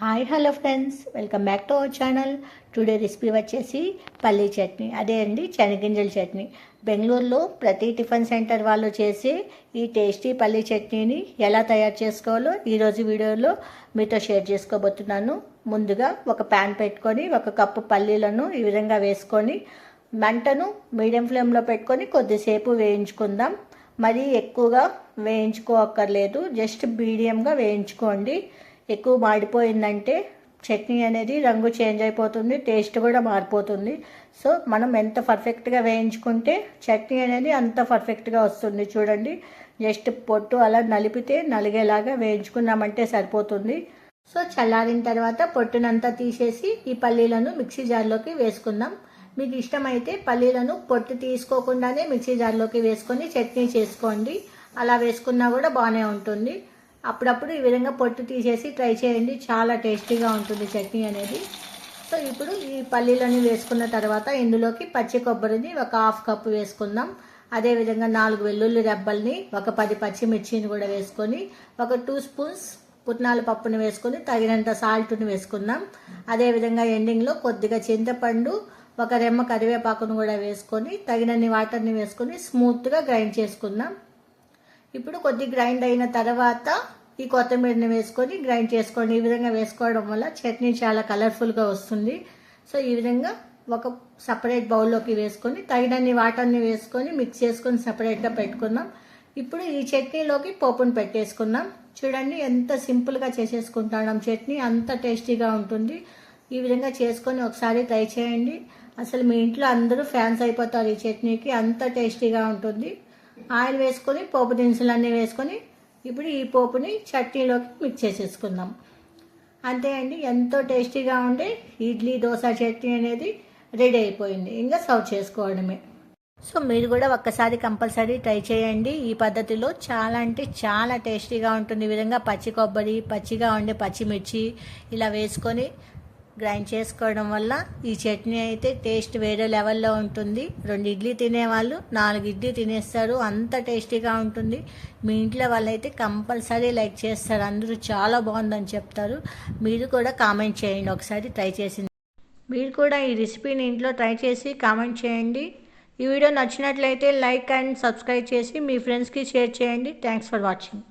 Hi hello friends welcome back to our channel today recipe వచ్చేసి పల్లీ చట్నీ. అదే అండి శనగింజల చట్నీ. బెంగళూరులో ప్రతి టిఫిన్ సెంటర్ వాళ్ళు చేసి ఈ టేస్టీ పల్లీ చట్నీని ఎలా తయారు చేసుకోవాలో ఈరోజు వీడియోలో మీతో షేర్ చేసుకోబోతున్నాను. ముందుగా ఒక ప్యాన్ పెట్టుకొని ఒక కప్పు పల్లీలను ఈ విధంగా వేసుకొని మంటను మీడియం ఫ్లేమ్లో పెట్టుకొని కొద్దిసేపు వేయించుకుందాం. మరీ ఎక్కువగా వేయించుకోక్కర్లేదు జస్ట్ మీడియంగా వేయించుకోండి. ఎక్కువ మాడిపోయిందంటే చట్నీ అనేది రంగు చేంజ్ అయిపోతుంది టేస్ట్ కూడా మారిపోతుంది. సో మనం ఎంత పర్ఫెక్ట్గా వేయించుకుంటే చట్నీ అనేది అంత పర్ఫెక్ట్గా వస్తుంది చూడండి. జస్ట్ పొట్టు అలా నలిపితే నలిగేలాగా వేయించుకున్నామంటే సరిపోతుంది. సో చల్లారిన తర్వాత పొట్టునంతా తీసేసి ఈ పల్లీలను మిక్సీ జార్లోకి వేసుకుందాం. మీకు ఇష్టమైతే పల్లీలను పొట్టు తీసుకోకుండానే మిక్సీ జార్లోకి వేసుకొని చట్నీ చేసుకోండి. అలా వేసుకున్నా కూడా బాగానే ఉంటుంది. అప్పుడప్పుడు ఈ విధంగా పొట్టు తీసేసి ట్రై చేయండి. చాలా టేస్టీగా ఉంటుంది చట్నీ అనేది. సో ఇప్పుడు ఈ పల్లీలని వేసుకున్న తర్వాత ఇందులోకి పచ్చి కొబ్బరిని ఒక హాఫ్ కప్పు వేసుకుందాం. అదేవిధంగా నాలుగు వెల్లుల్లి రెబ్బల్ని ఒక పది పచ్చిమిర్చిని కూడా వేసుకొని ఒక టూ స్పూన్స్ పుట్నాల పప్పుని వేసుకొని తగినంత సాల్ట్ని వేసుకుందాం. అదేవిధంగా ఎండింగ్లో కొద్దిగా చింతపండు ఒక రెమ్మ కరివేపాకును కూడా వేసుకొని తగినన్ని వాటర్ని వేసుకొని స్మూత్గా గ్రైండ్ చేసుకుందాం. ఇప్పుడు కొద్ది గ్రైండ్ అయిన తర్వాత ఈ కొత్తిమీరని వేసుకొని గ్రైండ్ చేసుకోండి. ఈ విధంగా వేసుకోవడం వల్ల చట్నీ చాలా కలర్ఫుల్గా వస్తుంది. సో ఈ విధంగా ఒక సపరేట్ బౌల్లోకి వేసుకొని తగినన్ని వాటర్ని వేసుకొని మిక్స్ చేసుకొని సపరేట్గా పెట్టుకుందాం. ఇప్పుడు ఈ చట్నీలోకి పోపును పెట్టేసుకుందాం. చూడండి ఎంత సింపుల్గా చేసేసుకుంటాం చట్నీ అంత టేస్టీగా ఉంటుంది. ఈ విధంగా చేసుకొని ఒకసారి ట్రై చేయండి. అసలు మీ ఇంట్లో అందరూ ఫ్యాన్స్ అయిపోతారు ఈ చట్నీకి. అంత టేస్టీగా ఉంటుంది. ఆయిల్ వేసుకొని పోపు దినుసులు అన్నీ వేసుకొని ఇప్పుడు ఈ పోపుని చట్నీలోకి మిక్స్ చేసేసుకుందాం. అంతే అండి ఎంతో టేస్టీగా ఉండే ఇడ్లీ దోశ చట్నీ అనేది రెడీ అయిపోయింది. ఇంకా సర్వ్ చేసుకోవడమే. సో మీరు కూడా ఒక్కసారి కంపల్సరీ ట్రై చేయండి. ఈ పద్ధతిలో చాలా అంటే చాలా టేస్టీగా ఉంటుంది. ఈ విధంగా పచ్చి కొబ్బరి పచ్చిగా ఉండే పచ్చిమిర్చి ఇలా వేసుకొని గ్రైండ్ చేసుకోవడం వల్ల ఈ చట్నీ అయితే టేస్ట్ వేరే లెవెల్లో ఉంటుంది. రెండు ఇడ్లీ తినేవాళ్ళు నాలుగు ఇడ్లీ తినేస్తారు. అంత టేస్టీగా ఉంటుంది. మీ ఇంట్లో వాళ్ళైతే కంపల్సరీ లైక్ చేస్తారు. అందరూ చాలా బాగుందని చెప్తారు. మీరు కూడా కామెంట్ చేయండి. ఒకసారి ట్రై చేసింది. మీరు కూడా ఈ రెసిపీని ఇంట్లో ట్రై చేసి కామెంట్ చేయండి. ఈ వీడియో నచ్చినట్లయితే లైక్ అండ్ సబ్స్క్రైబ్ చేసి మీ ఫ్రెండ్స్కి షేర్ చేయండి. Thanks for watching.